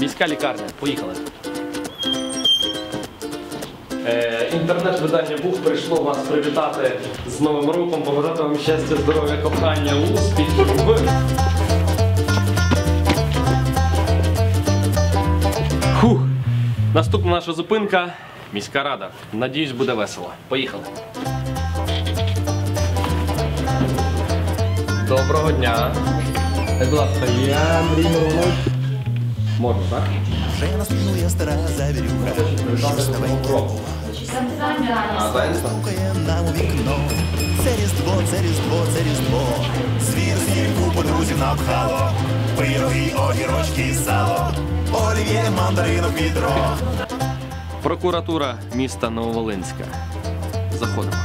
Міська лікарня. Поїхали. Е, інтернет-видання Бух прийшло вас привітати з Новим роком, побажати вам щастя, здоров'я, кохання, успіхів. Фух. Наступна наша зупинка міська рада. Надіюсь, буде весело. Поїхали. Доброго дня. Будь ласка, я Андрій Миронович. Можна, так? Вже наспівує стара завірюха, старенька стукає нам у вікно. Це різдво, це різдво, це різдво. Звір снігу подрузів напхало. Пироги, огірочки, сало. Олів'є, мандаринок, відро. Прокуратура міста Нововолинська. Заходимо.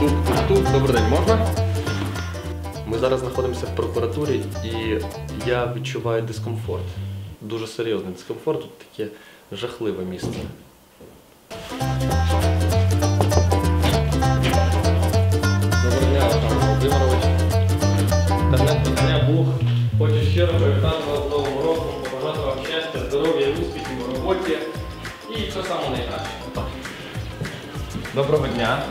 Тут, тут, тут. Добрий день, можна? Ми зараз знаходимося в прокуратурі і я відчуваю дискомфорт. Дуже серйозний дискомфорт, тут таке жахливе місце. Доброго дня, Олександр Володимирович. Інтернет-видання Бух хоче щиро привітати вас з Новим роком, побажати вам щастя, здоров'я, успіхів у роботі і все саме найкраще. Доброго дня.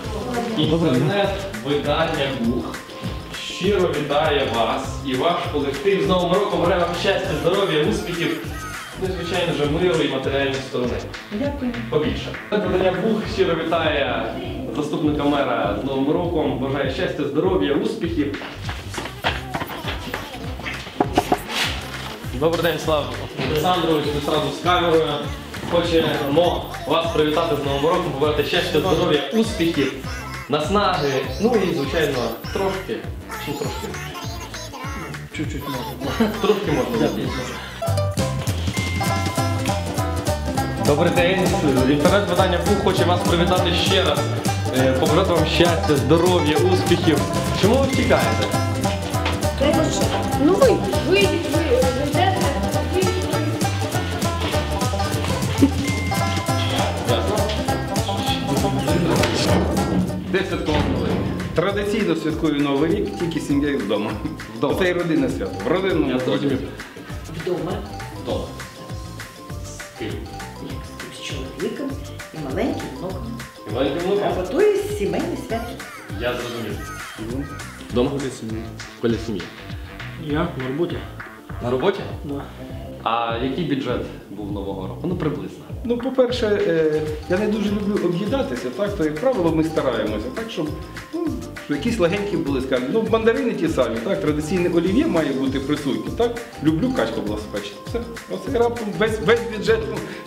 Інтернет-видання Бух щиро вітає вас і ваш колектив з Новим роком вам щастя, здоров'я, успіхів, ну і, звичайно ж, миру і матеріальної сторони. Дякую. Побільше. Видання Бух щиро вітає заступника мера з Новим роком, бажає щастя, здоров'я, успіхів. Добрий день, Слава Олександрович, ми сразу з камерою. Хочемо вас привітати з Новим роком, побажати щастя, здоров'я, успіхів, наснаги, ну і, звичайно, трошки. Ну, трошки? Чуть-чуть можна. Трошки можна. Добрий день. Інтернет-видання Бух хоче вас привітати ще раз. Е, Побажати вам щастя, здоров'я, успіхів. Чому ви втікаєте? Треба ж. Де святкова хвилина? Традиційно святкую Новий рік, тільки сім'єю вдома. Вдома. Це і родинне свято. В родину. Я зрозумів. Вдома Вдома. З ким? з чоловіком і маленьким внуком. І маленьким внуком? А готує сімейне свято. Я зрозумів. Вдома? В колі сім'ї. Я на роботі. На роботі? Да. А який бюджет був нового року? Ну, приблизно. Ну, по-перше, е, я не дуже люблю об'їдатися, так, то, як правило, ми стараємося, так, щоб ну, якісь легенькі були, скажімо. Ну, мандарини ті самі, так, традиційне олів'є має бути присутнє, так. Люблю качку була спечена. Все. Оце раптом весь, весь бюджет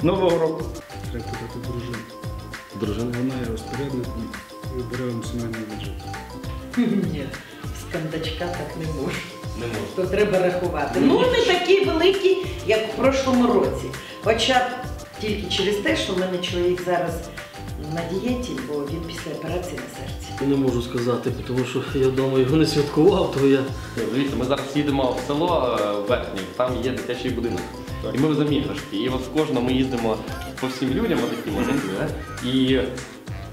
Нового року. Треба питати дружину. Дружина? Вона є розпорядником і обираємо сімейний бюджет. Ні, з кандачка так не можу. Не можу. То треба рахувати. Ну, не такі великі, як в прошлому році. Хоча тільки через те, що в мене чоловік зараз на дієті, бо він після операції на серці. Не можу сказати, тому що я вдома його не святкував, то я. Дивіться, ми зараз їдемо в село е, Верхнє, там є дитячий будинок. І ми веземо іграшки. І от в кожному ми їздимо по всім людям, отакі от, да? і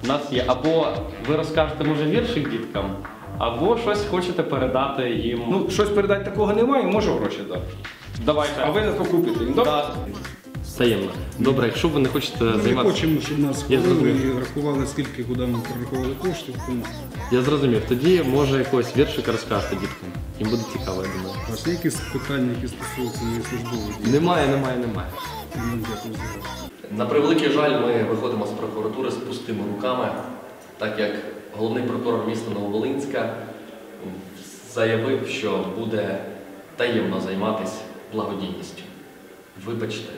в нас є або ви розкажете, може, віршик діткам, або щось хочете передати їм. Ну, щось передати такого немає, можу гроші дати. давайте. А ви не покупите їм, добре? Да. Таємно. Добре, якщо ви не хочете Ми не займатися. хочемо, щоб нас Я хвалили зрозумів. і рахували, скільки куди ми прорахували коштів. Тому Я зрозумів. Тоді може якогось віршика розкажете діткам. Їм буде цікаво, я думаю. у вас є якісь питання, які стосуються моєї службової діяльності? Немає, немає, немає. Ну, Дякую за. На превеликий жаль, ми виходимо з прокуратури з пустими руками, так як головний прокурор міста Нововолинська заявив, що буде таємно займатися благодійністю. Вибачте,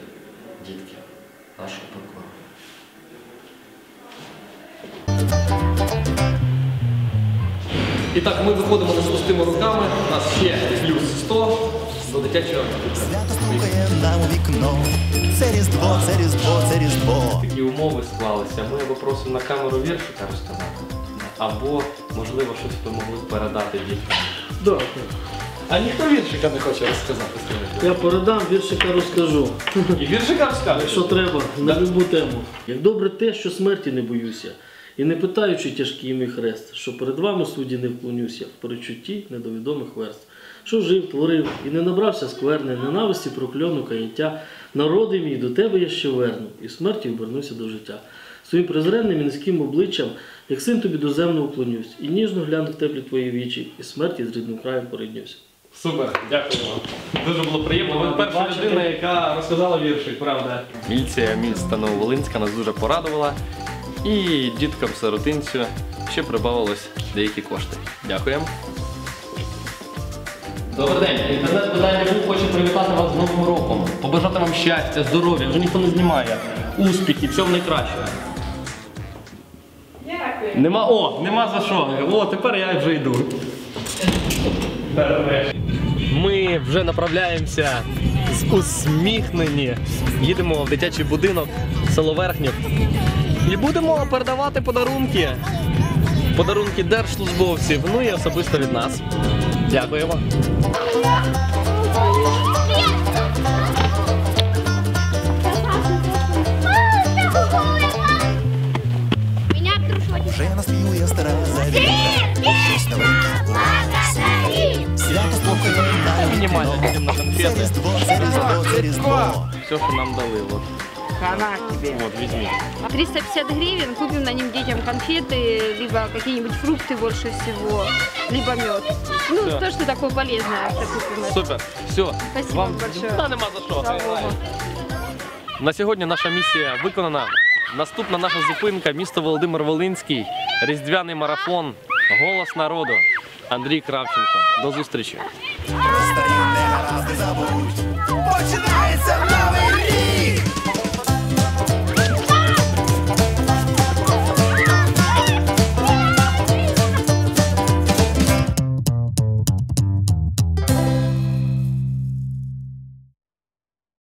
дітки, нашого прокурора. І так, ми виходимо не з пустими руками. У нас ще плюс 100 до дитячого. Свято стукає нам у вікно. Це різдво, це різдво, це різдво. Такі умови склалися. Ми або просимо на камеру віршика розказати, або, можливо, щось ви могли б передати діткам. Да. А ніхто віршика не хоче розказати скажіть. Я передам віршика розкажу. І віршика розкаже? Якщо треба, на любу тему. Як добре те, що смерті не боюся. І не питаючи тяжкий мій хрест, що перед вами судді не вклонюся в перечутті недовідомих верст, що жив, творив і не набрався скверни, ненависті, прокльону, каяття. Народи мій, до тебе я ще верну, і смерті обернуся до життя. Своїм презренним і низьким обличчям, як син тобі доземно уклонюсь, і ніжно гляну в теплі твої вічі, і смерті з рідним краєм поріднюся. Супер, дякую вам. Дуже було приємно. Ви перша людина, яка розказала віршик, правда. Міліція міста Нововолинська нас дуже порадувала. І діткам сиротинцю ще прибавилось деякі кошти. Дякуємо. Добрий день. Інтернет питання був хоче привітати вас з Новим роком. Побажати вам щастя, здоров'я, вже ніхто не знімає. Успіхів, всього найкращого. Нема, о, нема за що. О, тепер я вже йду. Ми вже направляємося з усміхнені. Їдемо в дитячий будинок село Верхнє. І будемо передавати подарунки. Подарунки держслужбовців, ну і особисто від нас. Дякуємо. обтрушивать. Вже наспівує стара завіра. Щось новеньке у Свято спокою на Мінімально підемо на Це конфети. різдво, це різдво, це різдво. Все, що нам дали. От. От, візьміть. 350 гривен, купим на ним детям конфеты, либо какие-нибудь фрукты больше всего, либо мед. Ну, Всё. то, что такое полезное, что купим. это. Супер. Все. Спасибо вам большое. Та нема за що. Слава Богу. На сьогодні наша місія виконана. Наступна наша зупинка місто Володимир Волинський, різдвяний марафон, голос народу. Андрій Кравченко. До зустрічі. Починається новий рік.